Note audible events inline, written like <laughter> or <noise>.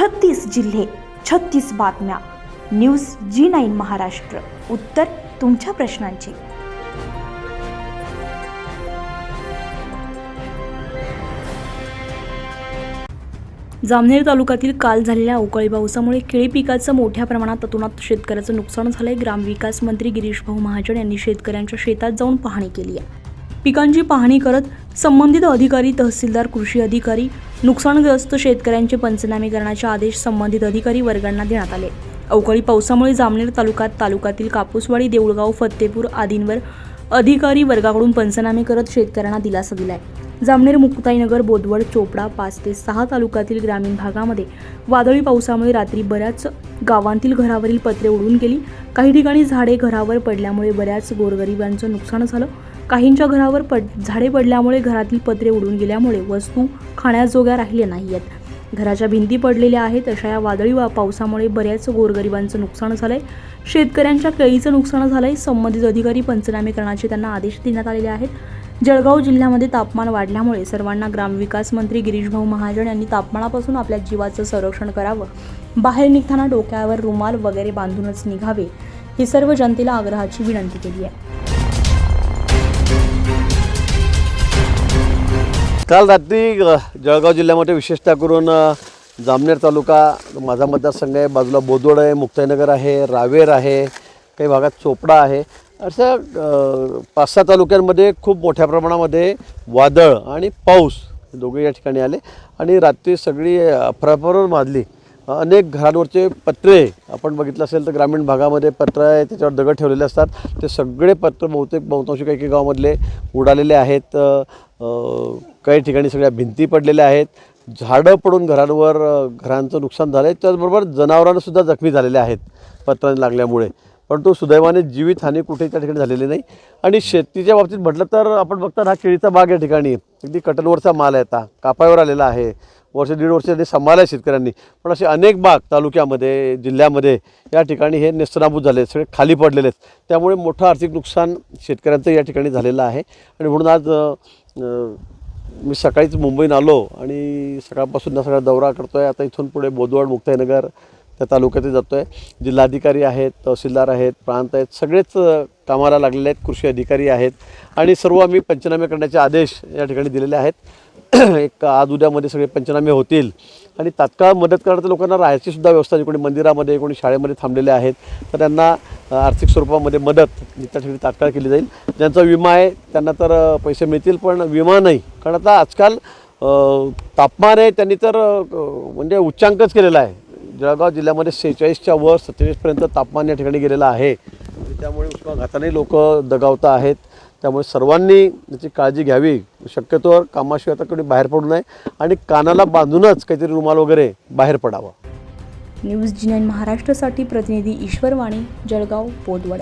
छत्तीस जिल्हे छत्तीस बातम्या. News G nine Maharashtra. उत्तर तुमच्या प्रश्नांची. जामनेर तालुक्यातील काल झालेल्या अवकाळी पावसामुळे केळी पिकाचं मोठ्या प्रमाणात ततुणात शेतकऱ्याचं नुकसान झालंय. ग्रामविकास मंत्री गिरीश भाऊ महाजन यांनी शेतकऱ्यांच्या शेतात जाऊन पाहणी केली आहे. पिकांची पाहणी करत संबंधित अधिकारी तहसीलदार कृषी अधिकारी नुकसानग्रस्त शेतकऱ्यांचे पंचनामे करण्याचे आदेश संबंधित अधिकारी वर्गांना देण्यात आले. अवकाळी पावसामुळे जामनेर तालुक्यात तालुक्यातील कापूसवाडी देऊळगाव फत्तेपूर आदींवर अधिकारी वर्गाकडून पंचनामे करत शेतकऱ्यांना दिलासा दिलाय. जामनेर मुक्ताईनगर बोदवड चोपडा पाच ते सहा तालुक्यातील ग्रामीण भागामध्ये वादळी पावसामुळे रात्री बऱ्याच गावांतील घरावरील पत्रे उडून गेली. काही ठिकाणी झाडे घरावर पडल्यामुळे बऱ्याच गोरगरिबांचं नुकसान झालं. काहींच्या घरावर पड झाडे पडल्यामुळे घरातील पत्रे उडून गेल्यामुळे वस्तू खाण्याजोग्या राहिल्या नाही आहेत घराच्या भिंती पडलेल्या आहेत अशा या वादळी वा पावसामुळे बऱ्याच गोरगरिबांचं नुकसान झालं आहे शेतकऱ्यांच्या केळीचं नुकसान झालं आहे संबंधित अधिकारी पंचनामे करण्याचे त्यांना आदेश देण्यात आलेले आहेत. जळगाव जिल्ह्यामध्ये तापमान वाढल्यामुळे सर्वांना ग्रामविकास मंत्री गिरीशभाऊ महाजन यांनी तापमानापासून आपल्या जीवाचं संरक्षण करावं. बाहेर निघताना डोक्यावर रुमाल वगैरे बांधूनच निघावे ही सर्व जनतेला आग्रहाची विनंती केली आहे. काल रात्री जळगाव जिल्ह्यामध्ये विशेषतः करून जामनेर तालुका माझा मतदारसंघ आहे बाजूला बोदोड आहे मुक्ताईनगर आहे रावेर आहे काही भागात चोपडा आहे. अशा पाच सहा तालुक्यांमध्ये खूप मोठ्या प्रमाणामध्ये वादळ आणि पाऊस दोघे या ठिकाणी आले. आणि रात्री सगळी अफराफर माजली. अनेक घरांवरचे पत्रे आपण बघितलं असेल तर ग्रामीण भागामध्ये पत्र आहे त्याच्यावर दगड ठेवलेले असतात. ते सगळे पत्र बहुतेक बहुतांशी काही काही गावामधले उडालेले आहेत. काही ठिकाणी सगळ्या भिंती पडलेल्या आहेत. झाडं पडून घरांवर घरांचं नुकसान झालं आहे त्याचबरोबर जनावरांनासुद्धा जखमी झालेले आहेत पत्रांनी लागल्यामुळे. परंतु सुदैवाने जीवितहानी कुठेही त्या ठिकाणी झालेली नाही. आणि शेतीच्या बाबतीत म्हटलं तर आपण बघता हा केळीचा बाग या ठिकाणी. अगदी कटनवरचा माल आहे आता. कापावर आलेला आहे. वर्ष दीड वर्ष त्यांनी सांभाळलं आहे शेतकऱ्यांनी. पण असे अनेक बाग तालुक्यामध्ये जिल्ह्यामध्ये या ठिकाणी हे नेस्तनाबूत झाले आहेत, सगळे खाली पडलेले आहेत. त्यामुळे मोठं आर्थिक नुकसान शेतकऱ्यांचं या ठिकाणी झालेलं आहे. आणि म्हणून आज मी सकाळीच मुंबईत आलो आणि सकाळपासून सगळा दौरा करतो आहे आता इथून पुढे बोदवड मुक्ताईनगर त्या तालुक्यात जातो आहे जिल्हाधिकारी आहेत तहसीलदार आहेत प्रांत आहेत सगळेच कामाला लागलेले आहेत कृषी अधिकारी आहेत. आणि सर्व आम्ही पंचनामे करण्याचे आदेश या ठिकाणी दिलेले आहेत. <clears throat> एक आज उद्यामध्ये सगळे पंचनामे होतील. आणि तात्काळ मदत करणाऱ्या लोकांना राहायची सुद्धा व्यवस्था आहे. कोणी मंदिरामध्ये कोणी शाळेमध्ये थांबलेले आहेत. तर त्यांना आर्थिक स्वरूपामध्ये मदत त्या ठिकाणी तात्काळ केली जाईल. ज्यांचा विमा आहे त्यांना तर पैसे मिळतील पण विमा नाही. कारण आता आजकाल तापमान आहे त्यांनी तर म्हणजे उच्चांकच केलेला आहे. जळगाव जिल्ह्यामध्ये सेहेचाळीसच्या वर सत्तेचाळीसपर्यंत तापमान या ठिकाणी गेलेलं आहे. त्यामुळे उष्माघाताने लोक दगावत आहेत. त्यामुळे सर्वांनी याची काळजी घ्यावी. शक्यतोवर कामाशिवाय आता कोणी बाहेर पडू नये. आणि कानाला बांधूनच काहीतरी रुमाल वगैरे बाहेर पडावं. न्यूज जी नाईन महाराष्ट्रासाठी प्रतिनिधी ईश्वर वाणी जळगाव बोदवड